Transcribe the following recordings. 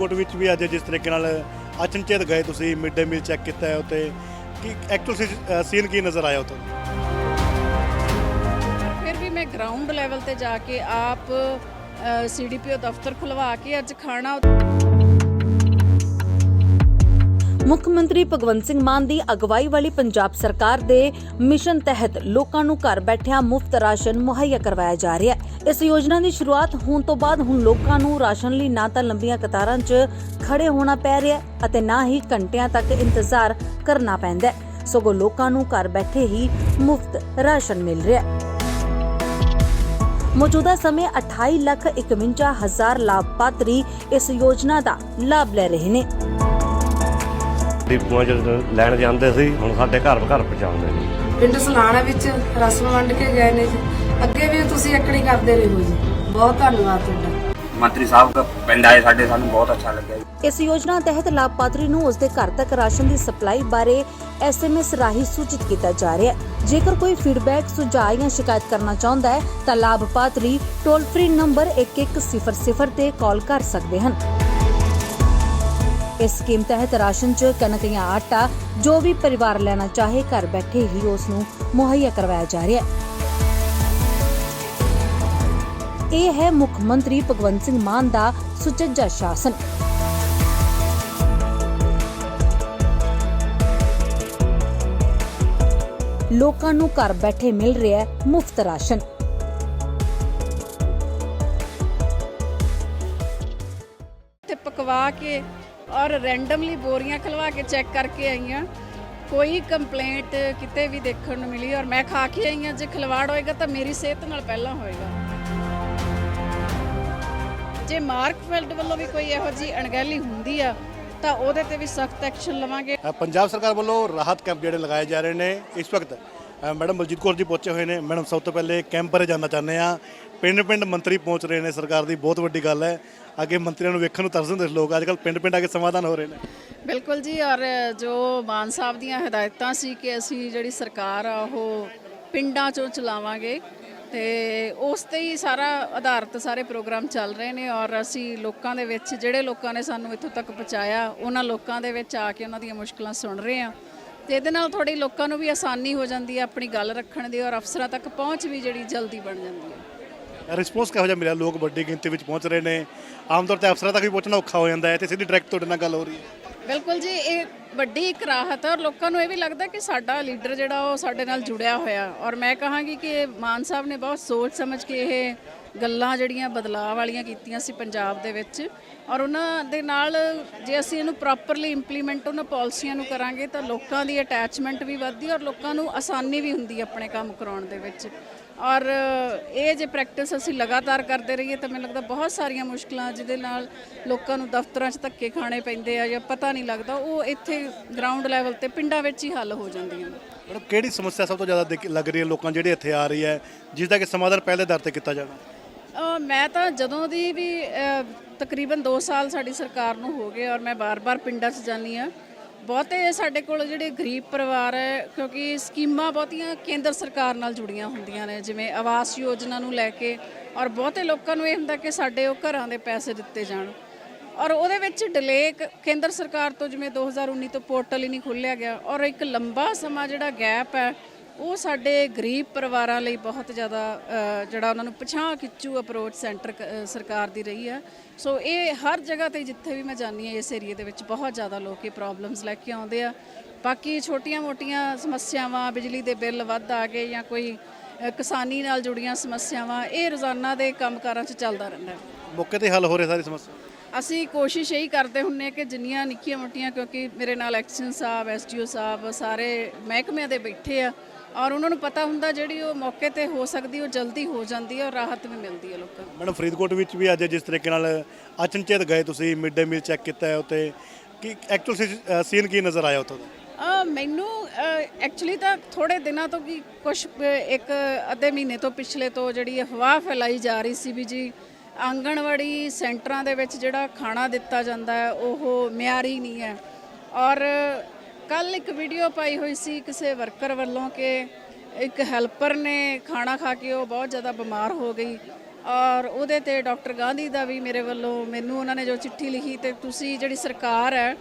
ਫਰੀਦਕੋਟ ਵਿੱਚ ਵੀ ਅੱਜ ਜਿਸ ਤਰੀਕੇ ਨਾਲ ਅਚਨਚੇਤ ਗਏ ਤੁਸੀਂ, ਮਿਡ ਡੇ ਮੀਲ ਚੈੱਕ ਕੀਤਾ ਹੈ ਉੱਤੇ, ਕੀ ਐਕਚੁਅਲ ਸੀਨ ਕੀ ਨਜ਼ਰ ਆਇਆ ਉੱਥੇ? ਫਿਰ ਵੀ ਮੈਂ ਗਰਾਊਂਡ ਲੈਵਲ ਤੇ ਜਾ ਕੇ ਆਪ ਸੀਡੀਪੀਓ ਦਫ਼ਤਰ ਖੁਲਵਾ ਕੇ ਅੱਜ ਖਾਣਾ ਮੁੱਖ ਮੰਤਰੀ ਭਗਵੰਤ ਸਿੰਘ ਮਾਨ ਦੀ ਅਗਵਾਈ ਵਾਲੀ ਪੰਜਾਬ ਸਰਕਾਰ ਦੇ ਮਿਸ਼ਨ ਤਹਿਤ ਲੋਕਾਂ ਨੂੰ ਘਰ ਬੈਠਿਆਂ ਮੁਫਤ ਰਾਸ਼ਨ ਮੁਹੱਈਆ ਕਰਵਾਇਆ ਜਾ ਰਿਹਾ ਹੈ। ਇਸ ਯੋਜਨਾ ਦੀ ਸ਼ੁਰੂਆਤ ਹੋਣ ਤੋਂ ਬਾਅਦ ਹੁਣ ਲੋਕਾਂ ਨੂੰ ਰਾਸ਼ਨ ਲਈ ਨਾ ਤਾਂ ਲੰਬੀਆਂ ਕਤਾਰਾਂ 'ਚ ਖੜੇ ਹੋਣਾ ਪੈ ਰਿਹਾ ਅਤੇ ਨਾ ਹੀ ਘੰਟਿਆਂ ਤੱਕ ਇੰਤਜ਼ਾਰ ਕਰਨਾ ਪੈਂਦਾ ਸਗੋਂ ਲੋਕਾਂ ਨੂੰ ਘਰ ਬੈਠੇ ਹੀ ਮੁਫਤ ਰਾਸ਼ਨ ਮਿਲ ਰਿਹਾ ਹੈ। ਮੌਜੂਦਾ ਸਮੇਂ 28 ਲੱਖ 51 ਹਜ਼ਾਰ ਲਾਭਪਾਤਰੀ ਇਸ ਯੋਜਨਾ ਦਾ ਲਾਭ ਲੈ ਰਹੇ ਨੇ। ਡਿਪੂਆਂ 'ਚ ਲੈਣ ਜਾਂਦੇ ਸੀ ਹੁਣ ਸਾਡੇ ਘਰ ਘਰ ਪਹੁੰਚਾਉਂਦੇ ਨੇ। ਪਿੰਡ ਸਲਾਣਾ ਵਿੱਚ ਰਸਮ ਵੰਡ ਕੇ ਗਏ ਨੇ ਜੀ। ਅੱਗੇ ਵੀ ਤੁਸੀਂ ਇਕੜੀ ਕਰਦੇ ਰਹੋ ਜੀ। ਬਹੁਤ ਧੰਨਵਾਦ ਤੁਹਾਡਾ। ਮੰਤਰੀ ਸਾਹਿਬ ਦਾ ਪਿੰਡ ਆਏ ਸਾਡੇ ਸਾਨੂੰ ਬਹੁਤ ਅੱਛਾ ਲੱਗਿਆ ਜੀ। ਇਸ ਯੋਜਨਾ ਤਹਿਤ ਲਾਭਪਾਤਰੀ ਨੂੰ ਉਸਦੇ ਘਰ ਤੱਕ ਰਾਸ਼ਨ ਦੀ ਸਪਲਾਈ ਬਾਰੇ ਐਸਐਮਐਸ ਰਾਹੀਂ ਸੂਚਿਤ ਕੀਤਾ ਜਾ ਰਿਹਾ ਹੈ। ਜੇਕਰ ਕੋਈ ਫੀਡਬੈਕ ਸੁਝਾਅ ਜਾਂ ਸ਼ਿਕਾਇਤ ਕਰਨਾ ਚਾਹੁੰਦਾ ਹੈ ਤਾਂ ਲਾਭਪਾਤਰੀ ਟੋਲ ਫ੍ਰੀ ਨੰਬਰ 1100 ਤੇ ਕਾਲ ਕਰ ਸਕਦੇ ਹਨ। ਇਸ ਸਕੀਮ ਤਹਿਤ ਰਾਸ਼ਨ 'ਚ ਕਣਕ ਜਾਂ ਆਟਾ ਜੋ ਵੀ ਪਰਿਵਾਰ ਲੈਣਾ ਚਾਹੇ ਘਰ ਬੈਠੇ ਹੀ ਉਸ ਨੂੰ ਮੁਹੱਈਆ ਕਰਵਾਇਆ ਜਾ ਰਿਹਾ ਹੈ। ਇਹ ਹੈ ਮੁੱਖ ਮੰਤਰੀ ਭਗਵੰਤ ਸਿੰਘ ਮਾਨ ਦਾ ਸੁਚੱਜਾ ਸ਼ਾਸਨ। ਲੋਕਾਂ ਨੂੰ ਘਰ ਬੈਠੇ ਮਿਲ ਰਿਹਾ ਮੁਫਤ ਰਾਸ਼ਨ। ਤੇ ਪਕਵਾ ਕੇ ਔਰ ਰੈਂਡਮਲੀ ਬੋਰੀਆਂ ਖਲਵਾ ਕੇ ਚੈੱਕ ਕਰਕੇ ਆਈਆਂ। ਕੋਈ ਕੰਪਲੇਂਟ ਕਿਤੇ ਵੀ ਦੇਖਣ ਨੂੰ ਮਿਲੀ ਔਰ ਮੈਂ ਖਾ ਕੇ ਆਈ ਹਾਂ, ਜੇ ਖਿਲਵਾੜ ਹੋਏਗਾ ਤਾਂ ਮੇਰੀ ਸਿਹਤ ਨਾਲ ਪਹਿਲਾਂ ਹੋਏਗਾ। ਜੇ ਮਾਰਕਫੈਲਡ ਵੱਲੋਂ ਵੀ ਕੋਈ ਇਹੋ ਜੀ ਅਣਗਹਿਲੀ ਹੁੰਦੀ ਆ, ਤਾਂ ਉਹਦੇ ਤੇ ਵੀ ਸਖਤ ਐਕਸ਼ਨ ਲਵਾਂਗੇ। ਪੰਜਾਬ ਸਰਕਾਰ ਵੱਲੋਂ ਰਾਹਤ ਕੈਂਪ ਜਿਹੜੇ ਲਗਾਏ ਜਾ ਰਹੇ ਨੇ, ਇਸ ਵਕਤ ਮੈਡਮ ਬਲਜੀਤ ਕੌਰ ਜੀ ਪਹੁੰਚੇ ਹੋਏ ਨੇ। ਮੈਡਮ, ਸਭ ਤੋਂ ਪਹਿਲੇ ਕੈਂਪ ਬਾਰੇ ਜਾਨਣਾ ਚਾਹੁੰਦੇ ਆ ਪਿੰਡ ਪਿੰਡ ਮੰਤਰੀ ਪਹੁੰਚ ਰਹੇ ਨੇ ਸਰਕਾਰ ਦੀ, ਬਹੁਤ ਵੱਡੀ ਗੱਲ ਹੈ। ਅੱਗੇ ਮੰਤਰੀਆਂ ਨੂੰ ਵੇਖਣ ਨੂੰ ਤਰਸ ਹੁੰਦੇ ਲੋਕ ਅੱਜ ਕੱਲ ਪਿੰਡ ਪਿੰਡ ਆ ਕੇ ਸਮਾਧਾਨ ਹੋ ਰਹੇ ਨੇ। ਬਿਲਕੁਲ ਜੀ, ਔਰ ਜੋ ਮਾਨ ਸਾਹਿਬ ਦੀਆਂ ਹਦਾਇਤਾਂ ਸੀ ਕਿ ਅਸੀਂ ਜਿਹੜੀ ਸਰਕਾਰ ਆ, ਉਹ ਪਿੰਡਾਂ ਚੋਂ ਚਲਾਵਾਂਗੇ ਤੇ ਉਸ ਤੇ ਹੀ ਸਾਰਾ ਆਧਾਰਿਤ ਸਾਰੇ ਪ੍ਰੋਗਰਾਮ ਚੱਲ ਰਹੇ ਨੇ, ਔਰ ਅਸੀਂ ਲੋਕਾਂ ਦੇ ਵਿੱਚ, ਜਿਹੜੇ ਲੋਕਾਂ ਨੇ ਸਾਨੂੰ ਇੱਥੋਂ ਤੱਕ ਪਹੁੰਚਾਇਆ, ਉਹਨਾਂ ਲੋਕਾਂ ਦੇ ਵਿੱਚ ਆ ਕੇ ਉਹਨਾਂ ਦੀਆਂ ਮੁਸ਼ਕਲਾਂ ਸੁਣ ਰਹੇ ਆ ਤੇ ਇਹਦੇ ਨਾਲ ਥੋੜੀ ਲੋਕਾਂ ਨੂੰ ਵੀ ਆਸਾਨੀ ਹੋ ਜਾਂਦੀ ਹੈ ਆਪਣੀ ਗੱਲ ਰੱਖਣ ਦੀ ਔਰ ਅਫਸਰਾਂ ਤੱਕ ਪਹੁੰਚ ਵੀ ਜਿਹੜੀ ਜਲਦੀ ਬਣ ਜਾਂਦੀ ਹੈ। ਰਿਸਪੌਂਸ ਕਿਹੋ ਜਿਹਾ ਮਿਲਿਆ? ਲੋਕ ਵੱਡੀ ਗਿਣਤੀ ਵਿੱਚ ਪਹੁੰਚ ਰਹੇ ਨੇ। ਆਮ ਤੌਰ ਤੇ ਅਫਸਰਾਂ ਤੱਕ ਵੀ ਪਹੁੰਚਣਾ ਔਖਾ ਹੋ ਜਾਂਦਾ ਹੈ ਤੇ ਸਿੱਧੀ ਡਾਇਰੈਕਟ ਤੁਹਾਡੇ ਨਾਲ ਗੱਲ ਹੋ ਰਹੀ ਹੈ। ਬਿਲਕੁਲ ਜੀ ਇਹ ਵੱਡੀ ਇੱਕ ਰਾਹਤ ਹੈ ਔਰ ਲੋਕਾਂ ਨੂੰ ਇਹ ਵੀ ਲੱਗਦਾ ਕਿ ਸਾਡਾ ਲੀਡਰ ਜਿਹੜਾ ਉਹ ਸਾਡੇ ਨਾਲ ਜੁੜਿਆ ਹੋਇਆ। ਔਰ ਮੈਂ ਕਹਾਂਗੀ ਕਿ ਮਾਨ ਸਾਹਿਬ ਨੇ ਬਹੁਤ ਸੋਚ ਸਮਝ ਕੇ ਇਹ ਗੱਲਾਂ ਜਿਹੜੀਆਂ ਬਦਲਾਅ ਵਾਲੀਆਂ ਕੀਤੀਆਂ ਸੀ ਪੰਜਾਬ ਦੇ ਵਿੱਚ ਔਰ ਉਹਨਾਂ ਦੇ ਨਾਲ ਜੇ ਅਸੀਂ ਇਹਨੂੰ ਪ੍ਰੋਪਰਲੀ ਇੰਪਲੀਮੈਂਟ ਉਹਨਾਂ ਪਾਲਿਸੀਆਂ ਨੂੰ ਕਰਾਂਗੇ ਤਾਂ ਲੋਕਾਂ ਦੀ ਅਟੈਚਮੈਂਟ ਵੀ ਵੱਧਦੀ ਔਰ ਲੋਕਾਂ ਨੂੰ ਆਸਾਨੀ ਵੀ ਹੁੰਦੀ ਆਪਣੇ ਕੰਮ ਕਰਾਉਣ ਦੇ ਵਿੱਚ। ਔਰ ਇਹ ਜੇ ਪ੍ਰੈਕਟਿਸ ਅਸੀਂ ਲਗਾਤਾਰ ਕਰਦੇ ਰਹੀਏ ਤਾਂ ਮੈਨੂੰ ਲੱਗਦਾ ਬਹੁਤ ਸਾਰੀਆਂ ਮੁਸ਼ਕਲਾਂ ਜਿਹਦੇ ਨਾਲ ਲੋਕਾਂ ਨੂੰ ਦਫ਼ਤਰਾਂ 'ਚ ਧੱਕੇ ਖਾਣੇ ਪੈਂਦੇ ਆ ਜਾਂ ਪਤਾ ਨਹੀਂ ਲੱਗਦਾ, ਉਹ ਇੱਥੇ ਗਰਾਊਂਡ ਲੈਵਲ ਤੇ ਪਿੰਡਾਂ ਵਿੱਚ ਹੀ ਹੱਲ ਹੋ ਜਾਂਦੀਆਂ ਨੇ। ਮੈਡਮ, ਕਿਹੜੀ ਸਮੱਸਿਆ ਸਭ ਤੋਂ ਜ਼ਿਆਦਾ ਲੱਗ ਰਹੀ ਹੈ ਲੋਕਾਂ ਜਿਹੜੇ ਇੱਥੇ ਆ ਰਹੀ ਹੈ, ਜਿਸ ਦਾ ਕਿ ਸਮਾਧਾਨ ਪਹਿਲੇ ਦਰ ਤੇ ਕੀਤਾ ਜਾਣਾ ਮੈਂ ਤਾਂ ਜਦੋਂ ਦੀ ਵੀ ਤਕਰੀਬਨ 2 ਸਾਲ ਸਾਡੀ ਸਰਕਾਰ ਨੂੰ ਹੋ ਗਏ ਔਰ ਮੈਂ ਬਾਰ-ਬਾਰ ਪਿੰਡਾਂ 'ਚ ਜਾਂਦੀ ਆ ਬਹੁਤੇ ਸਾਡੇ ਕੋਲ ਜਿਹੜੇ ਗਰੀਬ ਪਰਿਵਾਰ ਹੈ, ਕਿਉਂਕਿ ਸਕੀਮਾਂ ਬਹੁਤੀਆਂ ਕੇਂਦਰ ਸਰਕਾਰ ਨਾਲ ਜੁੜੀਆਂ ਹੁੰਦੀਆਂ ਨੇ, ਜਿਵੇਂ ਆਵਾਸ ਯੋਜਨਾ ਨੂੰ ਲੈ ਕੇ, ਔਰ ਬਹੁਤੇ ਲੋਕਾਂ ਨੂੰ ਇਹ ਹੁੰਦਾ ਕਿ ਸਾਡੇ ਉਹ ਘਰਾਂ ਦੇ ਪੈਸੇ ਦਿੱਤੇ ਜਾਣ। ਔਰ ਉਹਦੇ ਵਿੱਚ ਡਿਲੇ ਕੇਂਦਰ ਸਰਕਾਰ ਤੋਂ ਜਿਵੇਂ 2019 ਤੋਂ ਪੋਰਟਲ ਹੀ ਨਹੀਂ ਖੁੱਲਿਆ ਗਿਆ, ਔਰ ਇੱਕ ਲੰਬਾ ਸਮਾਂ ਜਿਹੜਾ ਗੈਪ ਹੈ ਉਹ ਸਾਡੇ ਗਰੀਬ ਪਰਿਵਾਰਾਂ ਲਈ ਬਹੁਤ ਜ਼ਿਆਦਾ ਜਿਹੜਾ ਉਹਨਾਂ ਨੂੰ ਪਛਾਂ ਖਿੱਚੂ ਅਪਰੋਚ ਸੈਂਟਰ ਸਰਕਾਰ ਦੀ ਰਹੀ ਹੈ। ਸੋ ਇਹ ਹਰ ਜਗ੍ਹਾ ਤੇ ਜਿੱਥੇ ਵੀ ਮੈਂ ਜਾਂਦੀ ਹਾਂ ਇਸ ਏਰੀਆ ਦੇ ਵਿੱਚ ਬਹੁਤ ਜ਼ਿਆਦਾ ਲੋਕ ਇਹ ਪ੍ਰੋਬਲਮਸ ਲੈ ਕੇ ਆਉਂਦੇ ਆ। ਬਾਕੀ ਛੋਟੀਆਂ-ਮੋਟੀਆਂ ਸਮੱਸਿਆਵਾਂ ਬਿਜਲੀ ਦੇ ਬਿੱਲ ਵੱਧ ਆ ਗਏ ਜਾਂ ਕੋਈ ਕਿਸਾਨੀ ਨਾਲ ਜੁੜੀਆਂ ਸਮੱਸਿਆਵਾਂ ਇਹ ਰੋਜ਼ਾਨਾ ਦੇ ਕੰਮਕਾਰਾਂ 'ਚ ਚੱਲਦਾ ਰਹਿੰਦਾ ਹੈ। ਮੌਕੇ ਤੇ ਹੱਲ ਹੋ ਰਹੇ ਸਾਰੀ ਸਮੱਸਿਆ? ਅਸੀਂ ਕੋਸ਼ਿਸ਼ ਇਹੀ ਕਰਦੇ ਹੁੰਨੇ ਆ ਕਿ ਜਿੰਨੀਆਂ ਨਿੱਕੀਆਂ ਮੋਟੀਆਂ ਕਿਉਂਕਿ ਮੇਰੇ ਨਾਲ ਐਕਸ਼ਨ ਸਾਹਿਬ ਐਸਟੀਓ ਸਾਹਿਬ ਸਾਰੇ ਮਹਿਕਮਿਆਂ ਦੇ ਬੈਠੇ ਆ। ਔਰ ਉਹਨਾਂ ਨੂੰ ਪਤਾ ਹੁੰਦਾ ਜਿਹੜੀ ਉਹ ਮੌਕੇ ਤੇ ਹੋ ਸਕਦੀ ਉਹ ਜਲਦੀ ਹੋ ਜਾਂਦੀ ਹੈ ਔਰ ਰਾਹਤ ਵੀ ਮਿਲਦੀ ਹੈ ਲੋਕਾਂ ਨੂੰ। ਮੈਡਮ ਫਰੀਦਕੋਟ ਵਿੱਚ ਵੀ ਅੱਜ ਜਿਸ ਤਰੀਕੇ ਨਾਲ ਅਚਨਚੇਤ ਗਏ ਤੁਸੀਂ ਮਿਡ ਡੇ ਮੀਲ ਚੈੱਕ ਕੀਤਾ ਹੈ ਉੱਤੇ ਕੀ ਐਕਚੁਅਲ ਸੀਨ ਕੀ ਨਜ਼ਰ ਆਇਆ ਉੱਥੋਂ ਦਾ? ਮੈਨੂੰ ਐਕਚੁਅਲੀ ਤਾਂ ਥੋੜੇ ਦਿਨਾਂ ਤੋਂ ਕੀ ਕੁਝ ਇੱਕ ਅੱਧੇ ਮਹੀਨੇ ਤੋਂ ਪਿਛਲੇ ਤੋਂ ਜਿਹੜੀ ਅਫਵਾਹ ਫੈਲਾਈ ਜਾ ਰਹੀ ਸੀ ਵੀ ਜੀ ਆਂਗਣਵਾੜੀ ਸੈਂਟਰਾਂ ਦੇ ਵਿੱਚ ਜਿਹੜਾ ਖਾਣਾ ਦਿੱਤਾ ਜਾਂਦਾ ਹੈ ਉਹ ਮਿਆਰੀ ਨਹੀਂ ਹੈ। ਔਰ ਕੱਲ ਇੱਕ ਵੀਡੀਓ ਪਾਈ ਹੋਈ ਸੀ ਕਿਸੇ ਵਰਕਰ ਵੱਲੋਂ ਕਿ ਇੱਕ ਹੈਲਪਰ ਨੇ ਖਾਣਾ ਖਾ ਕੇ ਉਹ ਬਹੁਤ ਜ਼ਿਆਦਾ ਬਿਮਾਰ ਹੋ ਗਈ। ਔਰ ਉਹਦੇ ਤੇ ਡਾਕਟਰ ਗਾਂਧੀ ਦਾ ਵੀ ਮੇਰੇ ਵੱਲੋਂ ਮੈਨੂੰ ਉਹਨਾਂ ਨੇ ਜੋ ਚਿੱਠੀ ਲਿਖੀ ਤੇ ਤੁਸੀਂ ਜਿਹੜੀ ਸਰਕਾਰ ਹੈ,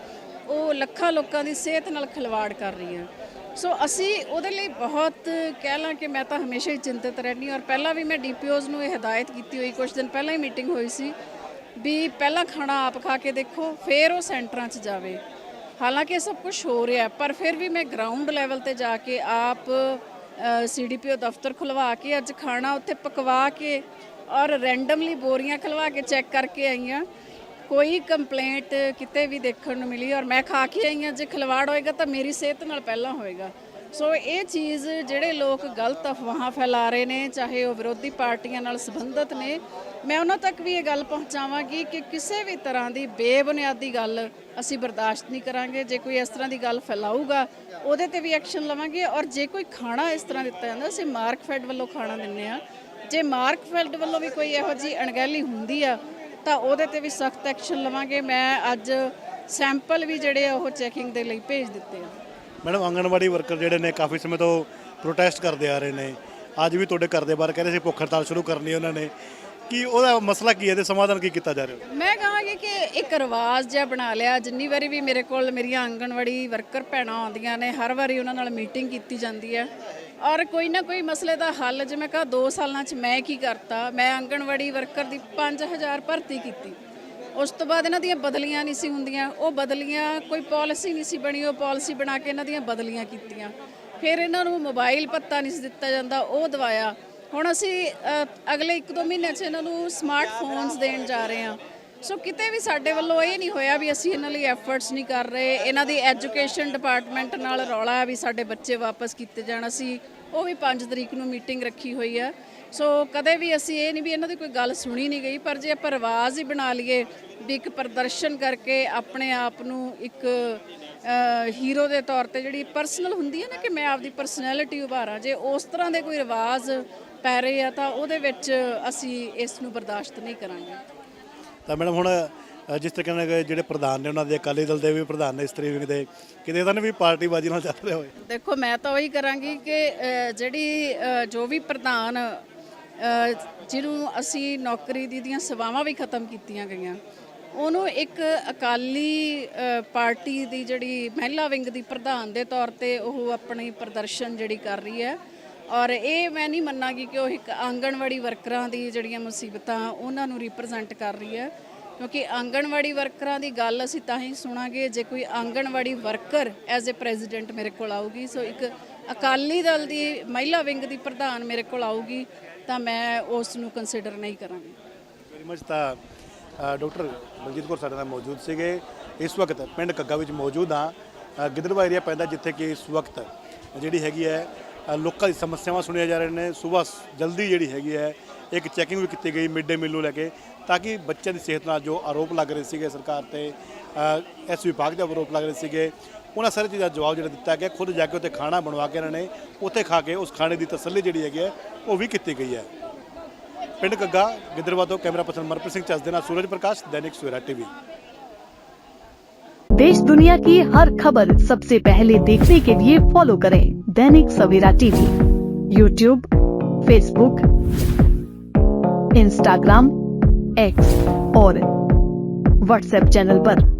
ਉਹ ਲੱਖਾਂ ਲੋਕਾਂ ਦੀ ਸਿਹਤ ਨਾਲ ਖਿਲਵਾੜ ਕਰ ਰਹੀ ਹੈ। ਸੋ ਅਸੀਂ ਉਹਦੇ ਲਈ ਬਹੁਤ ਕਹਿ ਲਾਂ ਕਿ ਮੈਂ ਤਾਂ ਹਮੇਸ਼ਾ ਹੀ ਚਿੰਤਤ ਰਹਿੰਦੀ ਹਾਂ। ਔਰ ਪਹਿਲਾਂ ਵੀ ਮੈਂ ਡੀਪੀਓਜ਼ ਨੂੰ ਇਹ ਹਦਾਇਤ ਕੀਤੀ ਹੋਈ ਕੁਝ ਦਿਨ ਪਹਿਲਾਂ ਹੀ ਮੀਟਿੰਗ ਹੋਈ ਸੀ ਵੀ ਪਹਿਲਾਂ ਖਾਣਾ ਆਪ ਖਾ ਕੇ ਦੇਖੋ, ਫਿਰ ਉਹ ਸੈਂਟਰਾਂ 'ਚ ਜਾਵੇ। ਹਾਲਾਂਕਿ ਇਹ ਸਭ ਕੁਝ ਹੋ ਰਿਹਾ ਪਰ ਫਿਰ ਵੀ ਮੈਂ ਗਰਾਊਂਡ ਲੈਵਲ ਤੇ ਜਾ ਕੇ ਆਪ ਸੀਡੀਪੀਓ ਦਫ਼ਤਰ ਖੁਲਵਾ ਕੇ ਅੱਜ ਖਾਣਾ ਉੱਥੇ ਪਕਵਾ ਕੇ ਔਰ ਰੈਂਡਮਲੀ ਬੋਰੀਆਂ ਖਲਵਾ ਕੇ ਚੈੱਕ ਕਰਕੇ ਆਈ ਹਾਂ। ਕੋਈ ਕੰਪਲੇਂਟ ਕਿਤੇ ਵੀ ਦੇਖਣ ਨੂੰ ਮਿਲੀ ਔਰ ਮੈਂ ਖਾ ਕੇ ਆਈ ਹਾਂ, ਜੇ ਖਿਲਵਾੜ ਹੋਏਗਾ ਤਾਂ ਮੇਰੀ ਸਿਹਤ ਨਾਲ ਪਹਿਲਾਂ ਹੋਏਗਾ। ਸੋ ਇਹ ਚੀਜ਼ ਜਿਹੜੇ ਲੋਕ ਗਲਤ ਅਫਵਾਹਾਂ ਫੈਲਾ ਰਹੇ ਨੇ, ਚਾਹੇ ਉਹ ਵਿਰੋਧੀ ਪਾਰਟੀਆਂ ਨਾਲ ਸੰਬੰਧਿਤ ਨੇ, ਮੈਂ ਉਹਨਾਂ ਤੱਕ ਵੀ ਇਹ ਗੱਲ ਪਹੁੰਚਾਵਾਂਗੀ ਕਿ ਕਿਸੇ ਵੀ ਤਰ੍ਹਾਂ ਦੀ ਬੇਬੁਨਿਆਦੀ ਗੱਲ ਅਸੀਂ ਬਰਦਾਸ਼ਤ ਨਹੀਂ ਕਰਾਂਗੇ। ਜੇ ਕੋਈ ਇਸ ਤਰ੍ਹਾਂ ਦੀ ਗੱਲ ਫੈਲਾਊਗਾ, ਉਹਦੇ ਤੇ ਵੀ ਐਕਸ਼ਨ ਲਵਾਂਗੇ ਔਰ ਜੇ ਕੋਈ ਖਾਣਾ ਇਸ ਤਰ੍ਹਾਂ ਦਿੱਤਾ ਜਾਂਦਾ, ਅਸੀਂ ਮਾਰਕਫੈਡ ਵੱਲੋਂ ਖਾਣਾ ਦਿੰਨੇ ਆ ਜੇ ਮਾਰਕਫੈਡ ਵੱਲੋਂ ਵੀ ਕੋਈ ਇਹੋ ਜੀ ਅਣਗਹਿਲੀ ਹੁੰਦੀ ਆ, ਤਾਂ ਉਹਦੇ ਤੇ ਵੀ ਸਖਤ ਐਕਸ਼ਨ ਲਵਾਂਗੇ। ਮੈਂ ਅੱਜ ਸੈਂਪਲ ਵੀ ਜਿਹੜੇ ਆ ਉਹ ਚੈਕਿੰਗ ਦੇ ਲਈ ਭੇਜ ਦਿੱਤੇ ਆ। ਮੈਡਮ, ਆਂਗਣਵਾੜੀ ਵਰਕਰ ਜਿਹੜੇ ਨੇ ਕਾਫੀ ਸਮੇਂ ਤੋਂ ਪ੍ਰੋਟੈਸਟ ਕਰਦੇ ਆ ਰਹੇ ਨੇ। ਅੱਜ ਵੀ ਤੁਹਾਡੇ ਘਰ ਦੇ ਬਾਹਰ ਕਹਿ ਰਹੇ ਸੀ ਭੁੱਖ ਹੜਤਾਲ ਸ਼ੁਰੂ ਕਰਨੀ ਉਹਨਾਂ ਨੇ। ਕੀ ਉਹਦਾ ਮਸਲਾ ਕੀ ਹੈ ਤੇ ਸਮਾਧਾਨ ਕੀ ਕੀਤਾ ਜਾ ਰਿਹਾ ਮੈਂ ਕਹਾਂਗੀ ਕਿ ਇੱਕ ਰਿਵਾਜ ਜਿਹਾ ਬਣਾ ਲਿਆ। ਜਿੰਨੀ ਵਾਰੀ ਵੀ ਮੇਰੇ ਕੋਲ ਮੇਰੀਆਂ ਆਂਗਣਵਾੜੀ ਵਰਕਰ ਭੈਣਾਂ ਆਉਂਦੀਆਂ ਨੇ, ਹਰ ਵਾਰੀ ਉਹਨਾਂ ਨਾਲ ਮੀਟਿੰਗ ਕੀਤੀ ਜਾਂਦੀ ਹੈ। ਔਰ ਕੋਈ ਨਾ ਕੋਈ ਮਸਲੇ ਦਾ ਹੱਲ, ਜਿਵੇਂ ਕਹਾ 2 ਸਾਲਾਂ 'ਚ ਮੈਂ ਕੀ ਕਰਤਾ, ਮੈਂ ਆਂਗਣਵਾੜੀ ਵਰਕਰ ਦੀ 5000 ਭਰਤੀ ਕੀਤੀ। ਉਸ ਤੋਂ ਬਾਅਦ ਇਹਨਾਂ ਦੀਆਂ ਬਦਲੀਆਂ ਨਹੀਂ ਸੀ ਹੁੰਦੀਆਂ। ਉਹ ਬਦਲੀਆਂ ਕੋਈ ਪਾਲਿਸੀ ਨਹੀਂ ਸੀ ਬਣੀ, ਉਹ ਪਾਲਿਸੀ ਬਣਾ ਕੇ ਇਹਨਾਂ ਦੀਆਂ ਬਦਲੀਆਂ ਕੀਤੀਆਂ। ਫਿਰ ਇਹਨਾਂ ਨੂੰ ਮੋਬਾਈਲ ਪੱਤਾ ਨਹੀਂ ਸੀ ਦਿੱਤਾ ਜਾਂਦਾ, ਉਹ ਦਵਾਇਆ। ਹੁਣ ਅਸੀਂ ਅਗਲੇ 1-2 ਮਹੀਨਿਆਂ 'ਚ ਇਹਨਾਂ ਨੂੰ ਸਮਾਰਟਫੋਨਸ ਦੇਣ ਜਾ ਰਹੇ ਹਾਂ। ਸੋ ਕਿਤੇ ਵੀ ਸਾਡੇ ਵੱਲੋਂ ਇਹ ਨਹੀਂ ਹੋਇਆ ਵੀ ਅਸੀਂ ਇਹਨਾਂ ਲਈ ਐਫਰਟਸ ਨਹੀਂ ਕਰ ਰਹੇ। ਇਹਨਾਂ ਦੀ ਐਜੂਕੇਸ਼ਨ ਡਿਪਾਰਟਮੈਂਟ ਨਾਲ ਰੌਲਾ ਵੀ ਸਾਡੇ ਬੱਚੇ ਵਾਪਸ ਕੀਤੇ ਜਾਣ। ਅਸੀਂ ਉਹ ਵੀ 5 ਤਰੀਕ ਨੂੰ ਮੀਟਿੰਗ ਰੱਖੀ ਹੋਈ ਆ ਸੋ ਕਦੇ ਵੀ ਅਸੀਂ ਇਹ ਨਹੀਂ ਵੀ ਇਹਨਾਂ ਦੀ ਕੋਈ ਗੱਲ ਸੁਣੀ ਨਹੀਂ ਗਈ ਪਰ ਜੇ ਆਪਾਂ ਰਿਵਾਜ ਹੀ ਬਣਾ ਲਈਏ ਵੀ ਇੱਕ ਪ੍ਰਦਰਸ਼ਨ ਕਰਕੇ ਆਪਣੇ ਆਪ ਨੂੰ ਇੱਕ ਹੀਰੋ ਦੇ ਤੌਰ ਤੇ ਜਿਹੜੀ ਪਰਸਨਲ ਹੁੰਦੀ ਹੈ ਨਾ ਕਿ ਮੈਂ ਆਪਦੀ ਪਰਸਨੈਲਿਟੀ ਉਭਾਰਾਂ ਜੇ ਉਸ ਤਰ੍ਹਾਂ ਦੇ ਕੋਈ ਰਿਵਾਜ ਪੈ ਰਹੇ ਆ ਤਾਂ ਉਹਦੇ ਵਿੱਚ ਅਸੀਂ ਇਸ ਨੂੰ ਬਰਦਾਸ਼ਤ ਨਹੀਂ ਕਰਾਂਗੇ। ਤਾਂ ਮੈਡਮ ਹੁਣ ਜਿਸ ਤਰੀਕੇ ਨਾਲ ਜਿਹੜੇ ਪ੍ਰਧਾਨ ਨੇ ਉਹਨਾਂ ਦੇ ਅਕਾਲੀ ਦਲ ਦੇ ਵੀ ਪ੍ਰਧਾਨ ਨੇ ਇਸਤਰੀ ਵਿੰਗ ਦੇ ਕਿਤੇ ਤਾਂ ਵੀ ਪਾਰਟੀਬਾਜ਼ੀ ਨਾਲ ਚੱਲ ਰਿਹਾ ਹੋਏ? ਦੇਖੋ ਮੈਂ ਤਾਂ ਉਹੀ ਕਰਾਂਗੀ ਕਿ ਜਿਹੜੀ ਜੋ ਵੀ ਪ੍ਰਧਾਨ ਜਿਹਨੂੰ ਅਸੀਂ ਨੌਕਰੀ ਦੀ ਦੀਆਂ ਸੇਵਾਵਾਂ ਵੀ ਖਤਮ ਕੀਤੀਆਂ ਗਈਆਂ, ਉਹਨੂੰ ਇੱਕ ਅਕਾਲੀ ਪਾਰਟੀ ਦੀ ਜਿਹੜੀ ਮਹਿਲਾ ਵਿੰਗ ਦੀ ਪ੍ਰਧਾਨ ਦੇ ਤੌਰ ਤੇ ਉਹ ਆਪਣੀ ਪ੍ਰਦਰਸ਼ਨ ਜਿਹੜੀ ਕਰ ਰਹੀ ਹੈ ਔਰ ਇਹ ਮੈਂ ਨਹੀਂ ਮੰਨਾਂਗੀ ਕਿ ਉਹ ਇੱਕ ਆਂਗਣਵਾੜੀ ਵਰਕਰਾਂ ਦੀ ਜਿਹੜੀਆਂ ਮੁਸੀਬਤਾਂ ਉਹਨਾਂ ਨੂੰ ਰਿਪਰੈਜ਼ੈਂਟ ਕਰ ਰਹੀ ਹੈ, ਕਿਉਂਕਿ ਆਂਗਣਵਾੜੀ ਵਰਕਰਾਂ ਦੀ ਗੱਲ ਅਸੀਂ ਤਾਂ ਹੀ ਸੁਣਾਂਗੇ ਜੇ ਕੋਈ anganwadi worker as a president ਮੇਰੇ ਕੋਲ ਆਊਗੀ, ਸੋ ਇੱਕ ਅਕਾਲੀ ਦਲ ਦੀ ਮਹਿਲਾ ਵਿੰਗ ਦੀ ਪ੍ਰਧਾਨ ਮੇਰੇ ਕੋਲ ਆਊਗੀ ਤਾਂ ਮੈਂ ਉਸ ਨੂੰ ਕੰਸੀਡਰ ਨਹੀਂ ਕਰਾਂਗੀ। ਵੈਰੀ ਮਚ ਤਾਂ ਅ, ਡਾਕਟਰ ਬਲਜੀਤ ਕੌਰ ਸਾਡੇ ਨਾਲ ਮੌਜੂਦ ਸੀਗੇ। ਇਸ ਵਕਤ ਪਿੰਡ ਕੱਗਾ ਵਿੱਚ ਮੌਜੂਦ ਹਾਂ। ਗਿੱਦੜਵਾ ਏਰੀਆ ਪੈਂਦਾ ਜਿੱਥੇ ਕਿ ਇਸ ਵਕਤ ਜਿਹੜੀ ਹੈਗੀ ਹੈ ਲੋਕਾਂ ਦੀ ਸਮੱਸਿਆਵਾਂ ਸੁਣੀਆਂ ਜਾ ਰਹੀਆਂ ਨੇ। ਸਵੇਰ ਜਲਦੀ ਜਿਹੜੀ ਹੈਗੀ ਹੈ ਇੱਕ ਚੈਕਿੰਗ ਵੀ ਕੀਤੀ ਗਈ ਮਿਡ ਡੇ ਮੀਲ ਨੂੰ ਲੈ ਕੇ ਤਾਂ ਕਿ ਬੱਚਿਆਂ ਦੀ ਸਿਹਤ ਨਾਲ ਜੋ ਆਰੋਪ ਲੱਗ ਰਹੇ ਸੀਗੇ ਸਰਕਾਰ ਤੇ ਇਸ ਵਿਭਾਗ ਦੇ ਆਰੋਪ ਲੱਗ ਰਹੇ ਸੀਗੇ। ਉਹਨਾਂ ਸਾਰੇ ਚੀਜ਼ਾਂ ਦਾ ਜਵਾਬ ਜਿਹੜਾ ਦਿੱਤਾ ਗਿਆ ਖੁਦ ਜਾ ਕੇ ਉੱਥੇ ਖਾਣਾ ਬਣਵਾ ਕੇ ਇਹਨਾਂ ਨੇ ਉੱਥੇ ਖਾ ਕੇ ਉਸ ਖਾਣੇ ਦੀ ਤਸੱਲੀ ਜਿਹੜੀ ਹੈਗੀ ਹੈ ਉਹ ਵੀ ਕੀਤੀ ਗਈ ਹੈ ਪਿੰਡ ਕੱਗਾ ਗਿੱਦੜਵਾ ਤੋਂ ਕੈਮਰਾ ਪਰਸਨ ਮਨਪ੍ਰੀਤ ਸਿੰਘ ਚੱਜ ਦੇ ਨਾਲ ਸੂਰਜ ਪ੍ਰਕਾਸ਼ ਦੈਨਿਕ ਸਵੇਰਾ ਟੀਵੀ देश दुनिया की हर खबर सबसे पहले देखने के लिए फॉलो करें Dainik Savera TV YouTube Facebook Instagram X और व्हाट्सएप चैनल पर।